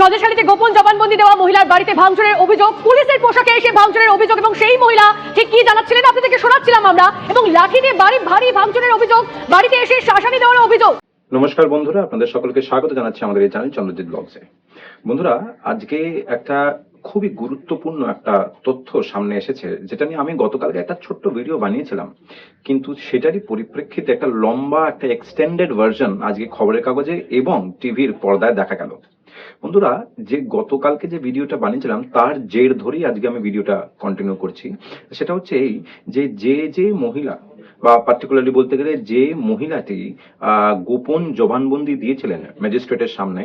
সন্দেশখালীতে গোপন জবানবন্দি দেওয়া মহিলার বাড়িতে ভাঙচুরের অভিযোগ। পুলিশের পোশাকে এসে ভাঙচুরের অভিযোগ এবং সেই মহিলা, ঠিক কি জানাচ্ছিলেন আপনাদেরকে শোনাচ্ছিলাম আমরা, এবং লাঠি দিয়ে বাড়ি ভারী ভাঙচুরের অভিযোগ, বাড়িতে এসে শাসানি দেওয়ার অভিযোগ। নমস্কার বন্ধুরা, আপনাদের সকলকে স্বাগত জানাচ্ছি আমাদের এই চ্যানেল চন্দ্রজিৎ ব্লগসে। বন্ধুরা, আজকে একটা খুবই গুরুত্বপূর্ণ একটা তথ্য সামনে এসেছে, যেটা নিয়ে আমি গতকালকে একটা ছোট্ট ভিডিও বানিয়েছিলাম। কিন্তু সেটারই পরিপ্রেক্ষিতে একটা লম্বা, একটা এক্সটেন্ডেড ভার্সন আজকে খবরের কাগজে এবং টিভির পর্দায় দেখা গেল। বন্ধুরা, যে গতকালকে যে ভিডিওটা বানিয়েছিলাম, তার জের ধরেই আজকে আমি ভিডিওটা কন্টিনিউ করছি। সেটা হচ্ছে এই যে যে যে মহিলা বা পার্টিকুলারলি বলতে গেলে যে মহিলাটি গোপন জবানবন্দি দিয়েছিলেন ম্যাজিস্ট্রেটের সামনে,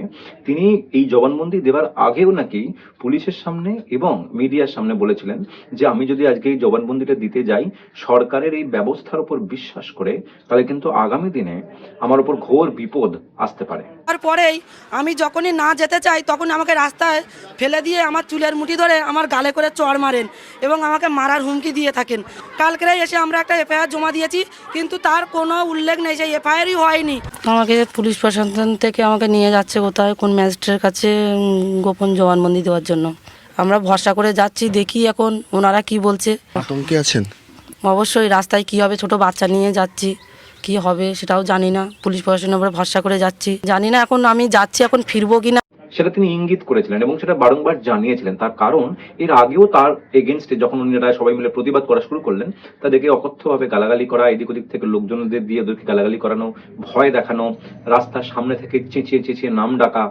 তিনি এই জবানবন্দি দেওয়ার আগেও নাকি পুলিশের সামনে এবং মিডিয়ার সামনে বলেছিলেন যে আমি যদি আজকে এই জবানবন্দিটা দিতে যাই, সরকারের এই ব্যবস্থার উপর বিশ্বাস করে, তাহলে কিন্তু আগামী দিনে আমার উপর ঘোর বিপদ আসতে পারে। তারপরেই আমি যখনই না যেতে চাই, তখন আমাকে রাস্তায় ফেলে দিয়ে আমার চুলের মুঠি ধরে আমার গালে করে চড় মারেন এবং আমাকে মারার হুমকি দিয়ে থাকেন। কালকে এসে আমরা একটা এফআইআর জমা দিয়েছি কিন্তু তার কোনো উল্লেখ নেই সেই এফআইআরই হয়নি। আমাকে পুলিশ প্রশাসন থেকে আমাকে নিয়ে যাচ্ছে কোথায় কোন ম্যাজিস্ট্রেটের কাছে গোপন জবানবন্দি দেওয়ার জন্য। আমরা ভরসা করে যাচ্ছি দেখি এখন ওনারা কি বলছে। আতঙ্কে আছেন? অবশ্যই রাস্তায় কি হবে ছোট বাচ্চা নিয়ে যাচ্ছি। কি হবে সেটাও জানি না। পুলিশ প্রশাসনের উপরে ভরসা করে যাচ্ছি। জানি না এখন আমি যাচ্ছি এখন ফিরবো কি না সেটা তিনি ইঙ্গিত করেছিলেন এবং সেটা বারংবার জানিয়েছিলেন। তার কারণ, এর আগেও তার এগেনস্টে যখন উনিরা সবাই মিলে প্রতিবাদ করা শুরু করলেন, তাদেরকে অকথ্যভাবে গালাগালি করা, এদিক ওদিক থেকে লোকজনদের দিয়ে ওদেরকে গালাগালি করানো, ভয় দেখানো, রাস্তার সামনে থেকে চেঁচিয়ে চেঁচিয়ে নাম ডাকা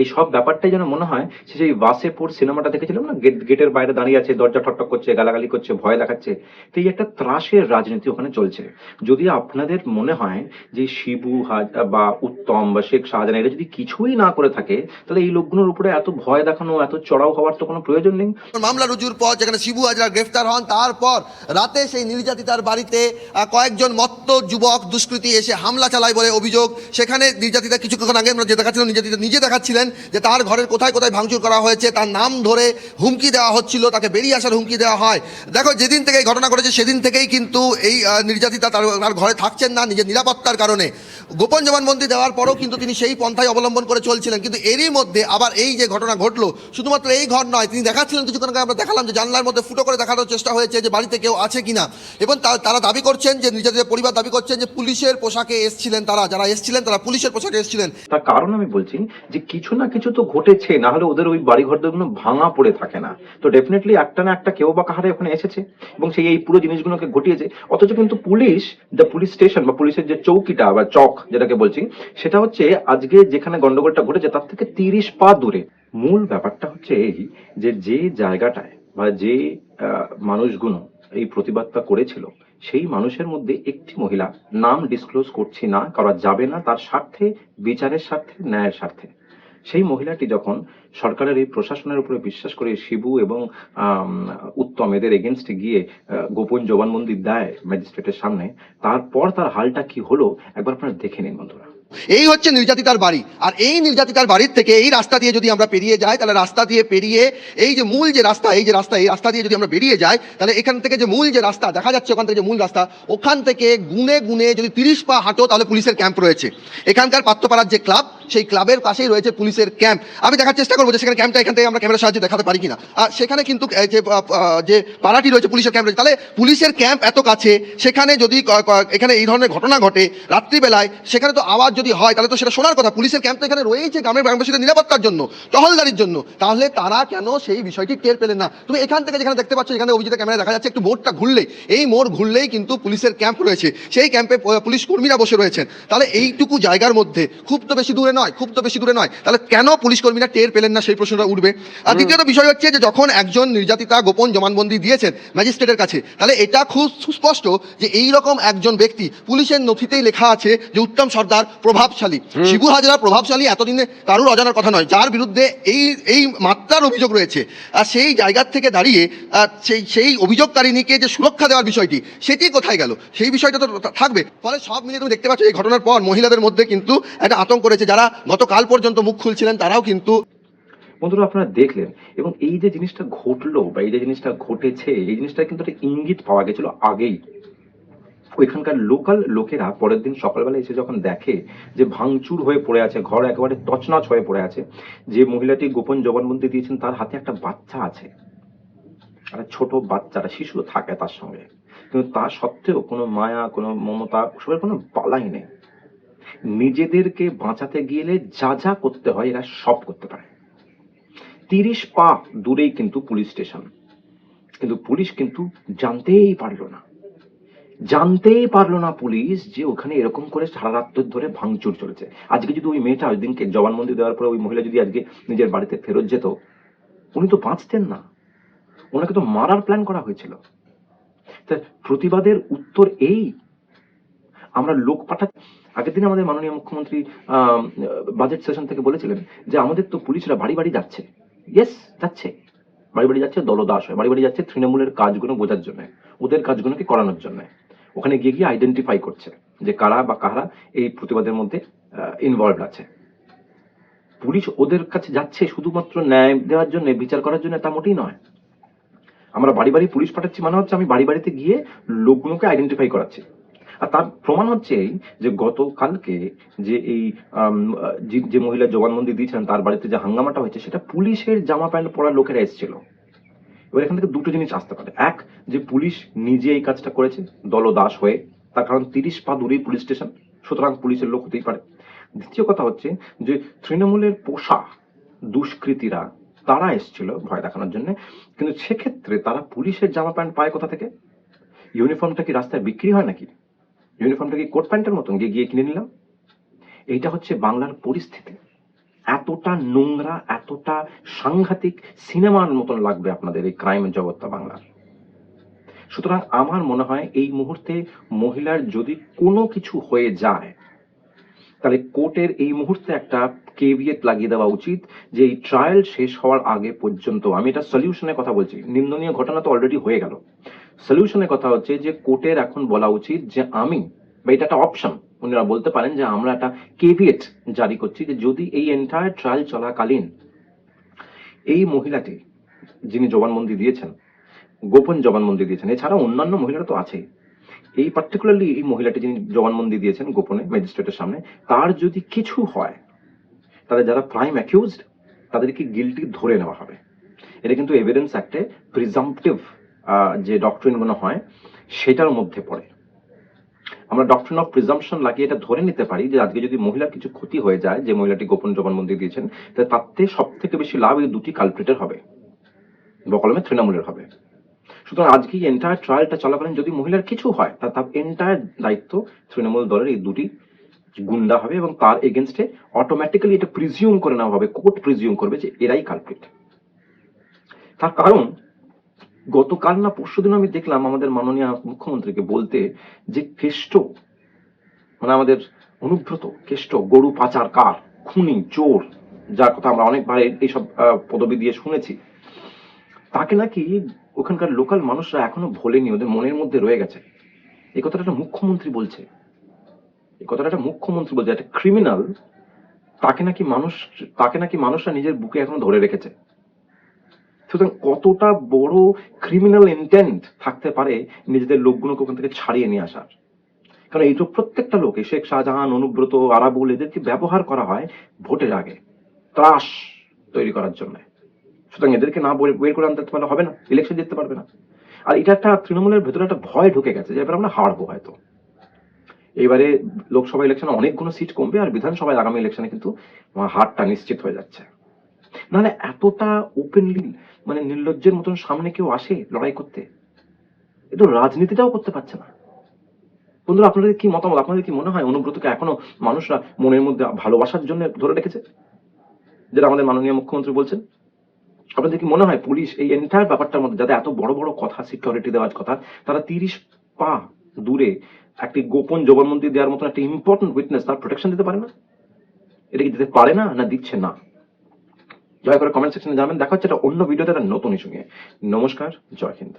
এই সব ব্যাপারটাই যেন মনে হয়, সে সেই বাসেপুর সিনেমাটা দেখেছিলাম না? গেট, গেটের বাইরে দাঁড়িয়ে আছে, দরজা ঠকঠক করছে, গালাগালি করছে, ভয় দেখাচ্ছে। তো এই একটা ত্রাসের রাজনীতি ওখানে চলছে। যদি আপনাদের মনে হয় যে শিবু বা উত্তম, বা শেখ শাহজাহান, এরা যদি কিছুই না করে থাকে, তাহলে এই লোকগুলোর উপরে এত ভয় দেখানো, এত চড়াও হওয়ার তো কোনো প্রয়োজন নেই। মামলা রুজুর পর যেখানে শিবু, হাজরা গ্রেফতার হন, তারপর রাতে সেই নির্যাতিতার বাড়িতে কয়েকজন মত্ত যুবক দুষ্কৃতী এসে হামলা চালায় বলে অভিযোগ। সেখানে নির্যাতিতা কিছুক্ষণ আগে আমরা যে দেখাচ্ছিলাম, নির্যাতিতা নিজে দেখাচ্ছিলেন। যে তার ঘরের কোথায় কোথায় ভাঙচুর করা হয়েছে, তার নাম ধরে হুমকি দেওয়া হচ্ছিল, তাকে বেরিয়ে আসার হুমকি দেওয়া হয়। দেখো, যেদিন থেকে এই ঘটনা ঘটেছে, সেদিন থেকেই কিন্তু এই নির্যাতিতা তার ঘরে থাকছেন না, নিজের নিরাপত্তার কারণে। গোপন জবানবন্দি দেওয়ার পরও কিন্তু তিনি সেই পন্থায় অবলম্বন করে চলছিলেন। কিন্তু এরই মধ্যে আবার এই যে ঘটনা ঘটলো, শুধুমাত্র এই ঘর নয়, তিনি দেখাচ্ছিলেন কিছুক্ষণ আগে, আমরা দেখালাম যে জানলার মধ্যে ফুটো করে দেখানোর চেষ্টা হয়েছে যে বাড়িতে কেউ আছে কিনা। এবং তারা দাবি করছেন যে নিজেদের পরিবার দাবি করছেন যে পুলিশের পোশাকে এসছিলেন তারা, যারা এসছিলেন তারা পুলিশের পোশাকে এসছিলেন। তার কারণ আমি বলছি যে কিছু না কিছু তো ঘটেছে, না হলে ওদের ওই বাড়ি ঘর ঘরগুলো ভাঙা পড়ে থাকে না। তো ডেফিনেটলি একটা না একটা কেউ বা কাহারে ওখানে এসেছে এবং সেই এই পুরো জিনিসগুলোকে ঘটিয়েছে। অথচ কিন্তু পুলিশ দ্য পুলিশ স্টেশন বা পুলিশের যে চৌকিটা বা চক যেটাকে বলছি, সেটা হচ্ছে আজকে যেখানে গন্ডগোলটা ঘটেছে তার থেকে তিরিশ পা দূরে। মূল ব্যাপারটা হচ্ছে এই যে যে জায়গাটায় বা যে মানুষগুলো এই প্রতিবাদটা করেছিল, সেই মানুষের মধ্যে একটি মহিলা, নাম ডিসক্লোজ করছি না, করা যাবে না তার স্বার্থে, বিচারের স্বার্থে, ন্যায়ের স্বার্থে। সেই মহিলাটি যখন সরকারের এই প্রশাসনের উপরে বিশ্বাস করে শিবু এবং উত্তম এদের এগেনস্টে গিয়ে গোপন জবানবন্দি দেয় ম্যাজিস্ট্রেটের সামনে, তারপর তার হালটা কি হলো একবার আপনারা দেখে নিন বন্ধুরা। এই হচ্ছে নির্যাতিতার বাড়ি। আর এই নির্যাতিতার বাড়ির থেকে এই রাস্তা দিয়ে যদি আমরা পেরিয়ে যাই, তাহলে রাস্তা দিয়ে পেরিয়ে এই যে মূল যে রাস্তা, এই যে রাস্তা, এই রাস্তা দিয়ে যদি আমরা বেরিয়ে যাই, তাহলে এখান থেকে যে মূল যে রাস্তা, দেখা যাচ্ছে ওখান থেকে যে মূল রাস্তা, ওখান থেকে গুনে গুনে যদি তিরিশ পা হাঁটো, তাহলে পুলিশের ক্যাম্প রয়েছে। এখানকার পাত্রপাড়ার যে ক্লাব সেই ক্লাবের পাশেই রয়েছে পুলিশের ক্যাম্প। আমি দেখার চেষ্টা করব যে সেখানে ক্যাম্পটা এখান থেকে আমরা ক্যামেরার সাহায্যে দেখাতে পারি কিনা। আর সেখানে কিন্তু যে পাড়াটি রয়েছে, পুলিশের ক্যাম্প রয়েছে, তাহলে পুলিশের ক্যাম্প এত কাছে, সেখানে যদি এখানে এই ধরনের ঘটনা ঘটে রাত্রিবেলায়, সেখানে তো আওয়াজ যদি হয়, তাহলে তো সেটা শোনার কথা। পুলিশের ক্যাম্প তো এখানে রয়েছে গ্রামের গ্রামবাসীদের নিরাপত্তার জন্য, টহলদারির জন্য। তাহলে তারা কেন সেই বিষয়টি টের পেলেন না? তুমি এখান থেকে যেখানে দেখতে পাচ্ছ, এখানে অভিজিতের ক্যামেরা দেখা যাচ্ছে, একটু মোড়টা ঘুরলেই। এই মোড় ঘুরলেই কিন্তু পুলিশের ক্যাম্প রয়েছে। সেই ক্যাম্পে পুলিশ কর্মীরা বসে রয়েছেন। তাহলে এইটুকু জায়গার মধ্যে, খুব তো বেশি দূরে নয় খুব তো বেশি দূরে নয়। তাহলে কেন পুলিশ কর্মীরা টের পেলেন না সেই প্রশ্নটা উঠবে? আর দ্বিতীয়ত বিষয় হচ্ছে যে যখন একজন নির্যাতিতা গোপন জমানবন্দি দিয়েছেন ম্যাজিস্ট্রেটের কাছে তাহলে এটা খুব সুস্পষ্ট যে এই রকম একজন ব্যক্তি পুলিশের নথিতেই লেখা আছে যে উত্তম সর্দার প্রভাবশালী। শিবু হাজরা প্রভাবশালী এতদিনে কারুর অজানার কথা নয় যার বিরুদ্ধে এই এই মাত্রার অভিযোগ রয়েছে। আর সেই জায়গার থেকে দাঁড়িয়ে সেই সেই অভিযোগকারিনীকে যে সুরক্ষা দেওয়ার বিষয়টি সেটি কোথায় গেল? সেই বিষয়টা তো থাকবে। ফলে সব মিলিয়ে তুমি দেখতে পাচ্ছ এই ঘটনার পর মহিলাদের মধ্যে কিন্তু একটা আতঙ্ক রয়েছে। যারা গতকাল পর্যন্ত মুখ খুলছিলেন, তারাও কিন্তু বন্ধুরা, আপনারা দেখলেন, এবং এই যে জিনিসটা ঘটলো বা এই যে জিনিসটা ঘটেছে, এই জিনিসটা কিন্তু একটা ইঙ্গিত পাওয়া গেছিল আগেই। ওইখানকার লোকাল লোকেরা পরের দিন সকালবেলা এসে যখন দেখে যে ভাঙচুর হয়ে পড়ে আছে, ঘর একেবারে তছনছ হয়ে পড়ে আছে, যে মহিলাটি গোপন জবানবন্দি দিয়েছেন, তার হাতে একটা বাচ্চা আছে। একটা ছোট বাচ্চাটা শিশু থাকে তার সঙ্গে। কিন্তু তা সত্ত্বেও কোনো মায়া, কোনো মমতা ওসবের কোনো বালাই নেই। নিজেদেরকে বাঁচাতে গেলে যা যা করতে হয় এরা সব করতে পারে। তিরিশ পা দূরেই কিন্তু পুলিশ স্টেশন। কিন্তু পুলিশ কিন্তু জানতেই পারল না। জানতেই পারল না পুলিশ যে ওখানে এরকম করে সারা রাত ধরে ভাঙচুর চলেছে। আজকে যদি ওই মেয়েটা ওই দিনকে জবানবন্দি দেওয়ার পরে ওই মহিলা যদি আজকে নিজের বাড়িতে ফেরত যেত, উনি তো বাঁচতেন না। ওনাকে তো মারার প্ল্যান করা হয়েছিল। প্রতিবাদের উত্তর এই। আমরা লোক পাঠা আগের দিন আমাদের মাননীয় মুখ্যমন্ত্রী বাজেট সেশন থেকে বলেছিলেন যে আমাদের তো পুলিশরা বাড়ি বাড়ি যাচ্ছে। ইয়েস যাচ্ছে। বাড়ি বাড়ি যাচ্ছে, দলদাস হয়। বাড়ি বাড়ি যাচ্ছে তৃণমূলের কাজগুলো বোঝার জন্য, ওদের কাজগুলোকে করানোর জন্য। ওখানে গিয়ে গিয়ে আইডেন্টিফাই করছে যে কারা বা কারা এই প্রতিবাদের মধ্যে ইনভলভ আছে। পুলিশ ওদের কাছে যাচ্ছে শুধুমাত্র ন্যায় দেওয়ার জন্য, বিচার করার জন্য তা মোটেই নয়। আমরা বাড়ি বাড়ি পুলিশ পাঠাচ্ছি মানে হচ্ছে আমি বাড়ি বাড়িতে গিয়ে লোকগুলোকে আইডেন্টিফাই করাচ্ছি। আর তার প্রমাণ হচ্ছে এই যে গতকালকে যে এই যে- মহিলা জবানবন্দি দিয়েছেন তার বাড়িতে যে হাঙ্গামাটা হয়েছে, সেটা পুলিশের জামা প্যান্ট পরা লোকেরা এসেছিল। এবার এখান থেকে দুটো জিনিস আসতে পারে। এক, যে পুলিশ নিজে এই কাজটা করেছে দলদাস হয়ে, তার কারণ তিরিশ পা দূরেই পুলিশ স্টেশন, সুতরাং পুলিশের লোক হতেই পারে। দ্বিতীয় কথা হচ্ছে যে তৃণমূলের পোষা দুষ্কৃতীরা, তারা এসেছিল ভয় দেখানোর জন্য, কিন্তু সেক্ষেত্রে তারা পুলিশের জামা প্যান্ট পায় কোথা থেকে? ইউনিফর্মটা কি রাস্তায় বিক্রি হয় নাকি? ইউনিফর্মটা কি কোট প্যান্টের মতন? গিয়ে গিয়ে কিনে নিলাম। এইটা হচ্ছে বাংলার পরিস্থিতি। এতটা নোংরা, এতটা সাংঘাতিক সিনেমার মতন লাগবে আপনাদের এই ক্রাইম জগৎটা বাংলার। সুতরাং আমার মনে হয় এই মুহূর্তে মহিলার যদি কোনো কিছু হয়ে যায়, তাহলে কোর্টের এই মুহূর্তে একটা কেভিয়েট লাগিয়ে দেওয়া উচিত যে এই ট্রায়াল শেষ হওয়ার আগে পর্যন্ত, আমি এটা সলিউশনের কথা বলছি, নিন্দনীয় ঘটনা তো অলরেডি হয়ে গেল। সলিউশনের কথা হচ্ছে যে কোর্টের এখন বলা উচিত যে আমি বা এটা একটা অপশন উনিরা বলতে পারেন যে আমরা একটা কেভিয়েট জারি করছি যে যদি এই এন্টায়ার ট্রায়াল চলাকালীন এই মহিলাটি, যিনি জবানবন্দি দিয়েছেন, গোপন জবানবন্দি দিয়েছেন এছাড়া অন্যান্য মহিলারা তো আছেই এই পার্টিকুলারলি এই মহিলাটি যিনি জবানবন্দি দিয়েছেন গোপনে ম্যাজিস্ট্রেটের সামনে, তার যদি কিছু হয়, তাহলে যারা প্রাইম অ্যাকিউজড তাদেরকে গিলটি ধরে নেওয়া হবে। এটা কিন্তু এভিডেন্স অ্যাক্টে প্রিজাম্পটিভ যে ডক্টরিনগুলো হয়, সেটার মধ্যে পড়ে। আমরা ডক্টরিন অফ প্রিজাম্পশন লাগিয়ে এটা ধরে নিতে পারি যে আজকে যদি মহিলার কিছু ক্ষতি হয়ে যায়, যে মহিলাটি গোপন জবানবন্দি দিয়েছেন তাহলে তাতে সব থেকে বেশি লাভ এই দুটি কালপ্রিটের হবে। বকলমে তৃণমূলের হবে। সুতরাং আজকে এই এন্টায়ার ট্রায়ালটা চলাকালীন যদি মহিলার কিছু হয় তার তার এন্টায়ার দায়িত্ব তৃণমূল দলের এই দুটি গুন্ডা হবে এবং তার এগেনস্টে অটোমেটিক্যালি এটা প্রিজিউম করে নেওয়া হবে কোর্ট প্রিজিউম করবে যে এরাই কালপ্রিট তার কারণ গতকাল না পরশুদিন আমি দেখলাম আমাদের মাননীয় মুখ্যমন্ত্রীকে বলতে যে কেষ্ট মানে আমাদের অনুব্রত কেষ্ট, গরু পাচার, কার, খুনি, চোর, যার কথা আমরা অনেকবার এইসব পদবি দিয়ে শুনেছি, তাকে নাকি ওখানকার লোকাল মানুষরা এখনও ভোলেনি, ওদের মনের মধ্যে রয়ে গেছে। এই কথাটা একটা মুখ্যমন্ত্রী বলছে। এই কথাটা একটা মুখ্যমন্ত্রী বলছে, একটা ক্রিমিনাল তাকে নাকি মানুষ, তাকে নাকি মানুষরা নিজের বুকে এখনও ধরে রেখেছে। সুতরাং কতটা বড় ক্রিমিনাল ইন্টেন্ট থাকতে পারে নিজেদের লোকগুলোকে ওখান থেকে ছাড়িয়ে নিয়ে আসার? কারণ এই তো প্রত্যেকটা লোকে শেখ শাহজাহান, অনুব্রত, আরাবুল, এদেরকে ব্যবহার করা হয় ভোটের আগে, ত্রাস তৈরি করার জন্য। সুতরাং এদেরকে না বের করে আনতে পারলে হবে না ইলেকশন জিততে পারবে না। আর এটা একটা তৃণমূলের ভেতরে একটা ভয় ঢুকে গেছে যে এবার আমরা হারবো হয়তো। এবারে লোকসভা ইলেকশনে অনেকগুলো সিট কমবে আর বিধানসভায় আগামী ইলেকশনে কিন্তু হারটা নিশ্চিত হয়ে যাচ্ছে। নাহলে এতটা ওপেনলি মানে নির্লজ্জের মতন সামনে কেউ আসে লড়াই করতে? এ রাজনীতিটাও করতে পারছে না। বন্ধুরা, আপনাদের কি মতামত? আপনাদের কি মনে হয় অনুব্রতকে এখনও মানুষরা মনের মধ্যে ভালোবাসার জন্য ধরে রেখেছে? যেটা আমাদের মাননীয় মুখ্যমন্ত্রী বলছেন। আপনাদের কি মনে হয় পুলিশ এই এন্টায়ার ব্যাপারটার মধ্যে যাতে এত বড় বড় কথা সিকিউরিটি দেওয়ার কথা, তারা তিরিশ পা দূরে একটি গোপন জবানবন্দি দেওয়ার মতন একটা ইম্পর্টেন্ট উইটনেস তার প্রোটেকশন দিতে পারে না? এটা কি দিতে পারে না না দিচ্ছে না? দয়া করে কমেন্ট সেকশনে জানাবেন দেখা হচ্ছে একটা অন্য ভিডিওতে একটা নতুন ইস্যু নিয়ে। নমস্কার, জয় হিন্দ।